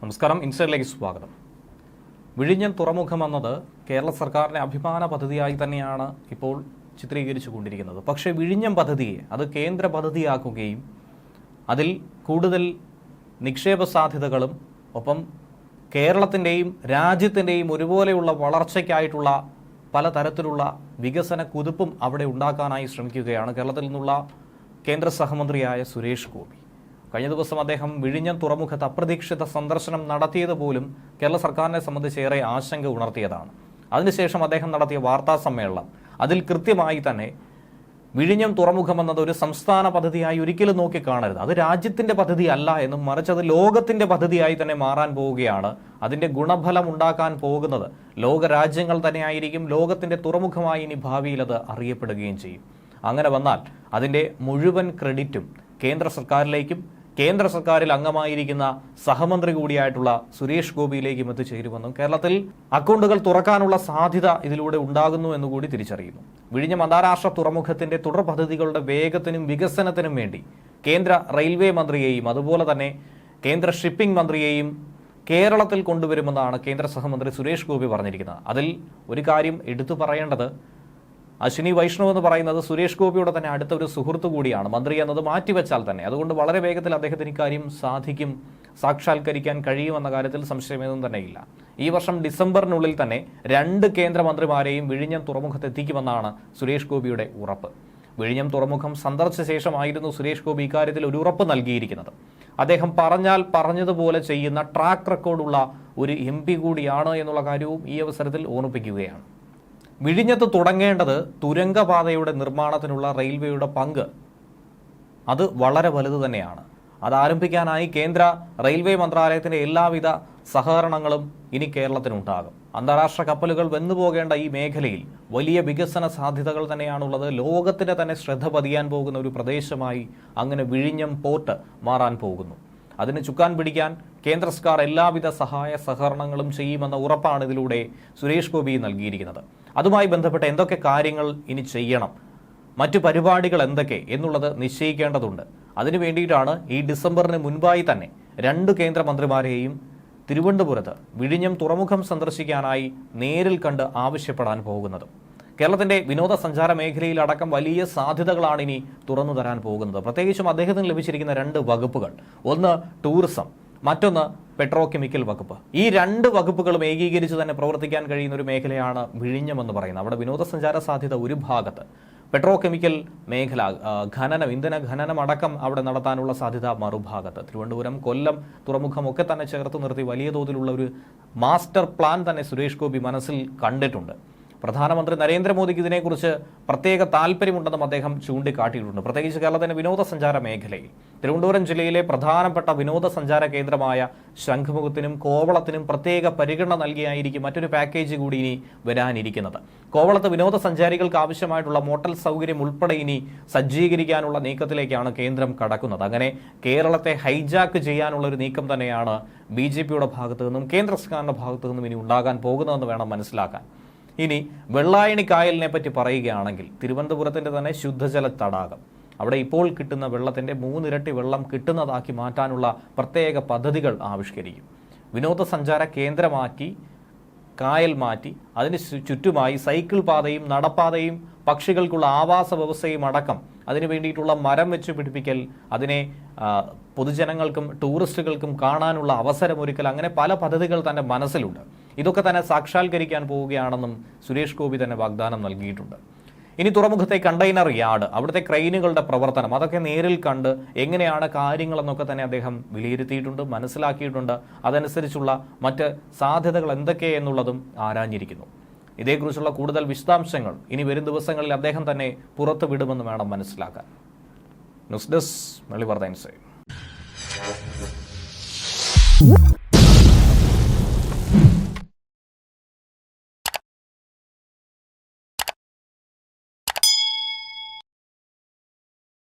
നമസ്കാരം ഇൻസൈഡിലേക്ക് സ്വാഗതം. വിഴിഞ്ഞം തുറമുഖം എന്നത് കേരള സർക്കാരിന്റെ അഭിമാന പദ്ധതിയായി തന്നെയാണ് ഇപ്പോൾ ചിത്രീകരിച്ചു കൊണ്ടിരിക്കുന്നത്. പക്ഷേ വിഴിഞ്ഞം പദ്ധതിയെ അത് കേന്ദ്ര പദ്ധതിയാക്കുകയും അതിൽ കൂടുതൽ നിക്ഷേപ സാധ്യതകളും ഒപ്പം കേരളത്തിന്റെയും രാജ്യത്തിന്റെയും ഒരുപോലെയുള്ള വളർച്ചയ്ക്കായിട്ടുള്ള പലതരത്തിലുള്ള വികസന കുതിപ്പും അവിടെ ഉണ്ടാക്കാനായി ശ്രമിക്കുകയാണ് കേരളത്തിൽ നിന്നുള്ള കേന്ദ്ര സഹമന്ത്രിയായ സുരേഷ് ഗോപി. കഴിഞ്ഞ ദിവസം അദ്ദേഹം വിഴിഞ്ഞം തുറമുഖത്ത് അപ്രതീക്ഷിത സന്ദർശനം നടത്തിയത് പോലും കേരള സർക്കാരിനെ സംബന്ധിച്ച് ഏറെ ആശങ്ക ഉണർത്തിയതാണ്. അതിനുശേഷം അദ്ദേഹം നടത്തിയ വാർത്താ സമ്മേളനം. അതിൽ കൃത്യമായി തന്നെ വിഴിഞ്ഞം തുറമുഖം എന്നത് ഒരു സംസ്ഥാന പദ്ധതിയായി ഒരിക്കലും നോക്കി കാണരുത്. അത് രാജ്യത്തിന്റെ പദ്ധതി അല്ല എന്നും മറിച്ച് അത് ലോകത്തിന്റെ പദ്ധതിയായി തന്നെ മാറാൻ പോവുകയാണ്. അതിന്റെ ഗുണഫലം ഉണ്ടാക്കാൻ പോകുന്നത് ലോക രാജ്യങ്ങൾ തന്നെയായിരിക്കും. ലോകത്തിന്റെ തുറമുഖമായി ഇനി ഭാവിയിൽ അത് അറിയപ്പെടുകയും ചെയ്യും. അങ്ങനെ വന്നാൽ അതിന്റെ മുഴുവൻ ക്രെഡിറ്റും കേന്ദ്ര സർക്കാരിലേക്കും കേന്ദ്ര സർക്കാരിൽ അംഗമായിരിക്കുന്ന സഹമന്ത്രി കൂടിയായിട്ടുള്ള സുരേഷ് ഗോപിയിലേക്കും എത്തിച്ചേരുമെന്നും കേരളത്തിൽ അക്കൗണ്ടുകൾ തുറക്കാനുള്ള സാധ്യത ഇതിലൂടെ ഉണ്ടാകുന്നു എന്നുകൂടി തിരിച്ചറിയുന്നു. വിഴിഞ്ഞം അന്താരാഷ്ട്ര തുറമുഖത്തിന്റെ തുടർ പദ്ധതികളുടെ വേഗത്തിനും വികസനത്തിനും വേണ്ടി കേന്ദ്ര റെയിൽവേ മന്ത്രിയെയും അതുപോലെ തന്നെ കേന്ദ്ര ഷിപ്പിംഗ് മന്ത്രിയെയും കേരളത്തിൽ കൊണ്ടുവരുമെന്നാണ് കേന്ദ്ര സഹമന്ത്രി സുരേഷ് ഗോപി പറഞ്ഞിരിക്കുന്നത്. അതിൽ ഒരു കാര്യം എടുത്തു പറയേണ്ടത് അശ്വിനി വൈഷ്ണവ് എന്ന് പറയുന്നത് സുരേഷ് ഗോപിയുടെ തന്നെ അടുത്ത ഒരു സുഹൃത്തു കൂടിയാണ്. മന്ത്രി എന്നത് മാറ്റിവെച്ചാൽ തന്നെ. അതുകൊണ്ട് വളരെ വേഗത്തിൽ അദ്ദേഹത്തിന് ഇക്കാര്യം സാധിക്കും സാക്ഷാത്കരിക്കാൻ കഴിയുമെന്ന കാര്യത്തിൽ സംശയമൊന്നും തന്നെയില്ല. ഈ വർഷം ഡിസംബറിനുള്ളിൽ തന്നെ രണ്ട് കേന്ദ്രമന്ത്രിമാരെയും വിഴിഞ്ഞം തുറമുഖത്ത് എത്തിക്കുമെന്നാണ് സുരേഷ് ഗോപിയുടെ ഉറപ്പ്. വിഴിഞ്ഞം തുറമുഖം സന്ദർശിച്ച ശേഷമായിരുന്നു സുരേഷ് ഗോപി ഇക്കാര്യത്തിൽ ഒരു ഉറപ്പ് നൽകിയിരിക്കുന്നത്. അദ്ദേഹം പറഞ്ഞാൽ പറഞ്ഞതുപോലെ ചെയ്യുന്ന ട്രാക്ക് റെക്കോർഡുള്ള ഒരു എം കൂടിയാണ് എന്നുള്ള കാര്യവും ഈ അവസരത്തിൽ ഓർമ്മിപ്പിക്കുകയാണ്. വിഴിഞ്ഞത്ത് തുടങ്ങേണ്ടത് തുരങ്കപാതയുടെ നിർമ്മാണത്തിനുള്ള റെയിൽവേയുടെ പങ്ക്. അത് വളരെ വലുത് തന്നെയാണ്. അത് ആരംഭിക്കാനായി കേന്ദ്ര റെയിൽവേ മന്ത്രാലയത്തിന്റെ എല്ലാവിധ സഹകരണങ്ങളും ഇനി കേരളത്തിനുണ്ടാകും. അന്താരാഷ്ട്ര കപ്പലുകൾ വെന്നുപോകേണ്ട ഈ മേഖലയിൽ വലിയ വികസന സാധ്യതകൾ തന്നെയാണുള്ളത്. ലോകത്തിന്റെ തന്നെ ശ്രദ്ധ പതിയാൻ പോകുന്ന ഒരു പ്രദേശമായി അങ്ങനെ വിഴിഞ്ഞം പോർട്ട് മാറാൻ പോകുന്നു. അതിന് ചുക്കാൻ പിടിക്കാൻ കേന്ദ്ര സർക്കാർ എല്ലാവിധ സഹായ സഹകരണങ്ങളും ചെയ്യുമെന്ന ഉറപ്പാണ് ഇതിലൂടെ സുരേഷ് ഗോപി നൽകിയിരിക്കുന്നത്. അതുമായി ബന്ധപ്പെട്ട എന്തൊക്കെ കാര്യങ്ങൾ ഇനി ചെയ്യണം? മറ്റു പരിപാടികൾ എന്തൊക്കെ എന്നുള്ളത് നിശ്ചയിക്കേണ്ടതുണ്ട്. അതിനു വേണ്ടിയിട്ടാണ് ഈ ഡിസംബറിന് മുൻപായി തന്നെ രണ്ട് കേന്ദ്രമന്ത്രിമാരെയും തിരുവനന്തപുരത്ത് വിഴിഞ്ഞം തുറമുഖം സന്ദർശിക്കാനായി നേരിൽ കണ്ട് ആവശ്യപ്പെടാൻ പോകുന്നത്. കേരളത്തിന്റെ വിനോദസഞ്ചാര മേഖലയിലടക്കം വലിയ സാധ്യതകളാണ് ഇനി തുറന്നു തരാൻ പോകുന്നത്. പ്രത്യേകിച്ചും അദ്ദേഹത്തിന് ലഭിച്ചിരിക്കുന്ന രണ്ട് വകുപ്പുകൾ. ഒന്ന് ടൂറിസം മറ്റൊന്ന് പെട്രോ കെമിക്കൽ വകുപ്പ്. ഈ രണ്ട് വകുപ്പുകളും ഏകീകരിച്ച് തന്നെ പ്രവർത്തിക്കാൻ കഴിയുന്ന ഒരു മേഖലയാണ് വിഴിഞ്ഞമെന്ന് പറയുന്നത്. അവിടെ വിനോദസഞ്ചാര സാധ്യത ഒരു ഭാഗത്ത്. പെട്രോ കെമിക്കൽ മേഖല ഖനനം ഇന്ധന ഖനനം അടക്കം അവിടെ നടത്താനുള്ള സാധ്യത മറുഭാഗത്ത്. തിരുവനന്തപുരം കൊല്ലം തുറമുഖമൊക്കെ തന്നെ ചേർത്ത് നിർത്തി വലിയ തോതിലുള്ള ഒരു മാസ്റ്റർ പ്ലാൻ തന്നെ സുരേഷ് ഗോപി മനസ്സിൽ കണ്ടിട്ടുണ്ട്. പ്രധാനമന്ത്രി നരേന്ദ്രമോദിക്ക് ഇതിനെക്കുറിച്ച് പ്രത്യേക താല്പര്യമുണ്ടെന്നും അദ്ദേഹം ചൂണ്ടിക്കാട്ടിയിട്ടുണ്ട്. പ്രത്യേകിച്ച് കേരളത്തിന്റെ വിനോദസഞ്ചാര മേഖലയിൽ. തിരുവനന്തപുരം ജില്ലയിലെ പ്രധാനപ്പെട്ട വിനോദസഞ്ചാര കേന്ദ്രമായ ശംഖുമുഖത്തിനും കോവളത്തിനും പ്രത്യേക പരിഗണന നൽകിയായിരിക്കും മറ്റൊരു പാക്കേജ് കൂടി ഇനി വരാനിരിക്കുന്നത്. കോവളത്ത് വിനോദസഞ്ചാരികൾക്ക് ആവശ്യമായിട്ടുള്ള മോട്ടൽ സൗകര്യം ഉൾപ്പെടെ ഇനി സജ്ജീകരിക്കാനുള്ള നീക്കത്തിലേക്കാണ് കേന്ദ്രം കടക്കുന്നത്. അങ്ങനെ കേരളത്തെ ഹൈജാക്ക് ചെയ്യാനുള്ള ഒരു നീക്കം തന്നെയാണ് ബി ജെ പിയുടെ ഭാഗത്തു നിന്നും കേന്ദ്ര സർക്കാരിന്റെ ഭാഗത്തു നിന്നും ഇനി ഉണ്ടാകാൻ പോകുന്നതെന്ന് വേണം മനസ്സിലാക്കാൻ. ഇനി വെള്ളായണി കായലിനെ പറ്റി പറയുകയാണെങ്കിൽ തിരുവനന്തപുരത്തിന്റെ തന്നെ ശുദ്ധജല തടാകം. അവിടെ ഇപ്പോൾ കിട്ടുന്ന വെള്ളത്തിന്റെ മൂന്നിരട്ടി വെള്ളം കിട്ടുന്നതാക്കി മാറ്റാനുള്ള പ്രത്യേക പദ്ധതികൾ ആവിഷ്കരിക്കും. വിനോദസഞ്ചാര കേന്ദ്രമാക്കി കായൽ മാറ്റി അതിന് ചുറ്റുമായി സൈക്കിൾ പാതയും നടപ്പാതയും പക്ഷികൾക്കുള്ള ആവാസ വ്യവസ്ഥയും അടക്കം അതിനു വേണ്ടിയിട്ടുള്ള മരം വെച്ച് പിടിപ്പിക്കൽ അതിനെ പൊതുജനങ്ങൾക്കും ടൂറിസ്റ്റുകൾക്കും കാണാനുള്ള അവസരമൊരുക്കൽ അങ്ങനെ പല പദ്ധതികൾ തന്റെ മനസ്സിലുണ്ട്. ഇതൊക്കെ തന്നെ സാക്ഷാത്കരിക്കാൻ പോവുകയാണെന്നും സുരേഷ് ഗോപി തന്നെ വാഗ്ദാനം നൽകിയിട്ടുണ്ട്. ഇനി തുറമുഖത്തെ കണ്ടെയ്നർ യാർഡ് അവിടുത്തെ ക്രെയിനുകളുടെ പ്രവർത്തനം അതൊക്കെ നേരിൽ കണ്ട് എങ്ങനെയാണ് കാര്യങ്ങളെന്നൊക്കെ തന്നെ അദ്ദേഹം വിലയിരുത്തിയിട്ടുണ്ട് മനസ്സിലാക്കിയിട്ടുണ്ട്. അതനുസരിച്ചുള്ള മറ്റ് സാധ്യതകൾ എന്തൊക്കെ എന്നുള്ളതും ആരാഞ്ഞിരിക്കുന്നു. ഇതേക്കുറിച്ചുള്ള കൂടുതൽ വിശദാംശങ്ങൾ ഇനി വരും ദിവസങ്ങളിൽ അദ്ദേഹം തന്നെ പുറത്തു വിടുമെന്ന് വേണം മനസ്സിലാക്കാൻ. News desk വെളിവർദ്ധ inside